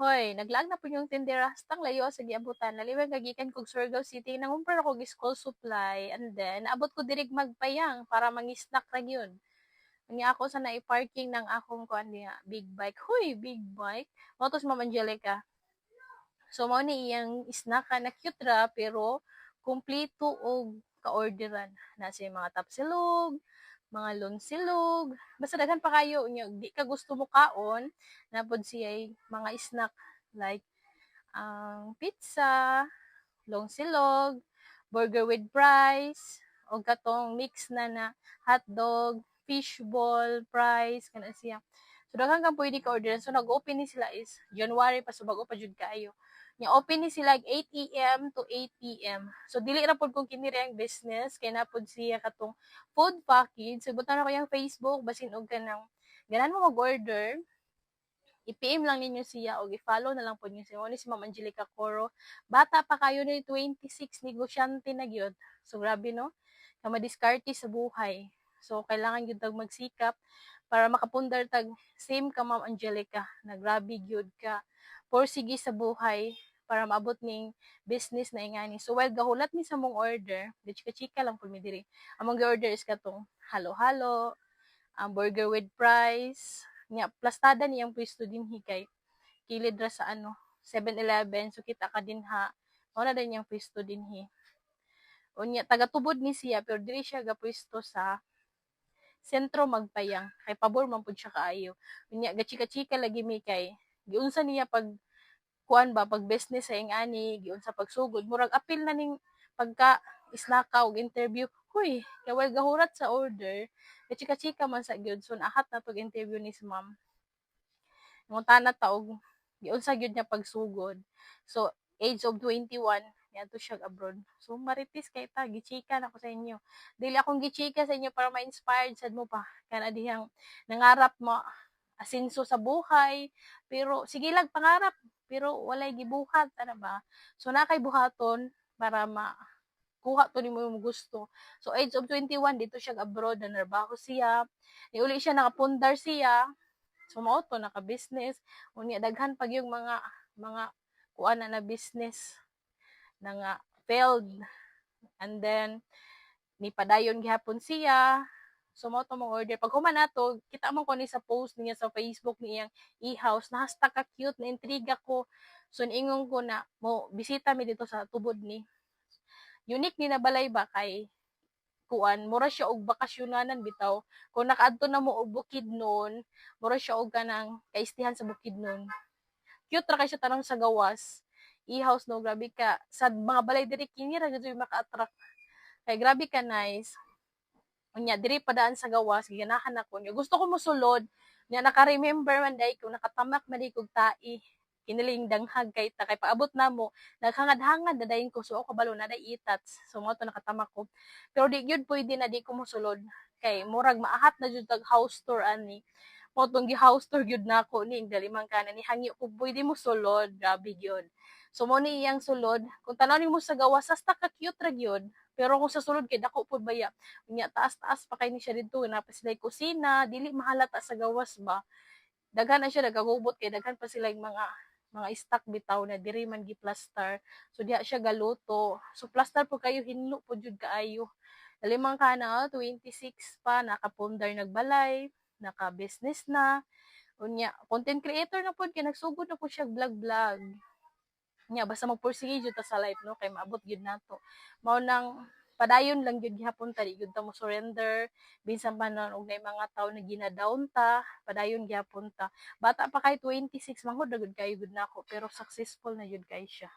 Hoy, naglaag na po yung tindera hastang layo sa giabutan. Naliwag gagikan kog Surigao City nangumpra ako og school supply and then abot ko dirig magpayang para mangisnak ra gyud. Unya ako sa nai-parking ng akong kuan niya, big bike. Hoy, big bike. Motos Ma'am Angelica. So mao ni iyang snack na cute ra pero kumpleto og ka-orderan. Na siya mga tapsilog, mga lonsilog, basta daghan pa kayo unya di ka gusto mo kaon, napod siya mga snack like ang pizza, longsilog, burger with fries, o katong mix na na hotdog, fishball, fries, kana siya. So daghan kang pwede ka order. So nag-open ni sila is January pa so bago pa jud kaayo. Nya open ni sila 8 AM to 8 PM. So dili ra pud kung kini ang business kay na pud siya katong food package. So butan ako yung Facebook basin og kanang ganan mo mag-order. I-PM lang ninyo siya o i-follow na lang po niyo siya. Ano si Ma'am Angelica Coro. Bata pa kayo ni 26, negosyante na gyud. So grabe no? Ka madiskarte sa buhay. So kailangan gyud tag magsikap para makapundar tag same ka Ma'am Angelica. Na grabe gyud ka. Porsige sa buhay para maabot ning business na ingani. So while gahulat ni sa mong order, di chika-chika lang pud mi diri. Among order is katong halo-halo, ang burger with fries, nya plastada niyang pwesto din hikay. Kilid ra sa ano, 7-Eleven, so kita ka din ha. Mao na din yung pwesto din hi. Unya taga-tubod ni siya pero diri siya ga pwesto sa sentro magpayang kay pabor man pud siya kaayo. Unya gachika-chika lagi mi kay giunsa niya pag kuan ba pag business sa ingani giun sa pagsugod murag apil na ning pagka islakaw og interview huy kay gahurat sa order. Chika-chika man sa gyud so ahat na tog interview ni si ma'am. Ngutana ta og giun sa gyud niya pagsugod. So age of 21 to siya abroad. So maritis kay ta gichika na ko sa inyo. Dili akong gichika sa inyo para ma-inspired sad mo pa. Kana dihang nangarap mo asinso sa buhay. Pero sige lang pangarap pero walay gibuhat ana ba? So na buhaton para ma kuha to nimo yung gusto. So age of 21 dito siya abroad na narbaho siya niuli siya nakapundar siya. So mao to naka business unya daghan pag yung mga mga kuan na na business na nga failed and then ni padayon gihapon siya So, mo to mong order. Pag human nato, kita mo ko ni sa post niya sa Facebook niyang e-house, na hasta ka cute, na intriga ko. So, niingon ko na, mo, bisita mi dito sa tubod ni. Unique ni na balay ba kay kuan, mura siya og bakasyonanan bitaw. Kung nakaadto na mo og bukid noon, mura siya og kanang kaistihan sa bukid noon. Cute ra kay siya tanong sa gawas. E-house no, grabe ka. Sa mga balay diri kini ra gyud maka-attract. Kay grabe ka nice unya diri padaan sa gawas ganahan ako. Nya gusto ko mosulod nya naka-remember man day ko nakatamak man kog tai kiniling danghag kay ta kay paabot na mo naghangad-hangad na dayon ko so ako balo na day itats so mo to nakatamak ko. Pero di gyud pwede na di ko mosulod kay murag maahat na jud tag house tour ani mo tong gi house tour gyud nako ni dali man kana ni hangyo ko pwede mo sulod grabe gyud so mo ni iyang sulod kung tanawin mo sa gawas hasta ka cute ra gyud pero kung sa sulod kay dako pud baya. Unya taas-taas pa kay ni siya dito na pa sila kusina, dili mahalata sa gawas ba. Daghan na siya nagagubot kay daghan pa sila mga mga stock bitaw na diri man gi plaster. So diha siya galuto. So plaster po kayo hinlo po jud kaayo. Limang kana 26 pa nakapundar nagbalay, naka business na. Unya content creator na pud kay nagsugod na po siya vlog-vlog. Nya basta magpursige jud ta sa life no? Kay maabot gyud nato mao nang padayon lang gyud gihapon ta gyud ta mo surrender bisan pa non og mga tawo na gina-down ta padayon gihapon ta. Bata pa kay 26 manghod ra gud kayo gud nako pero successful na jud kay siya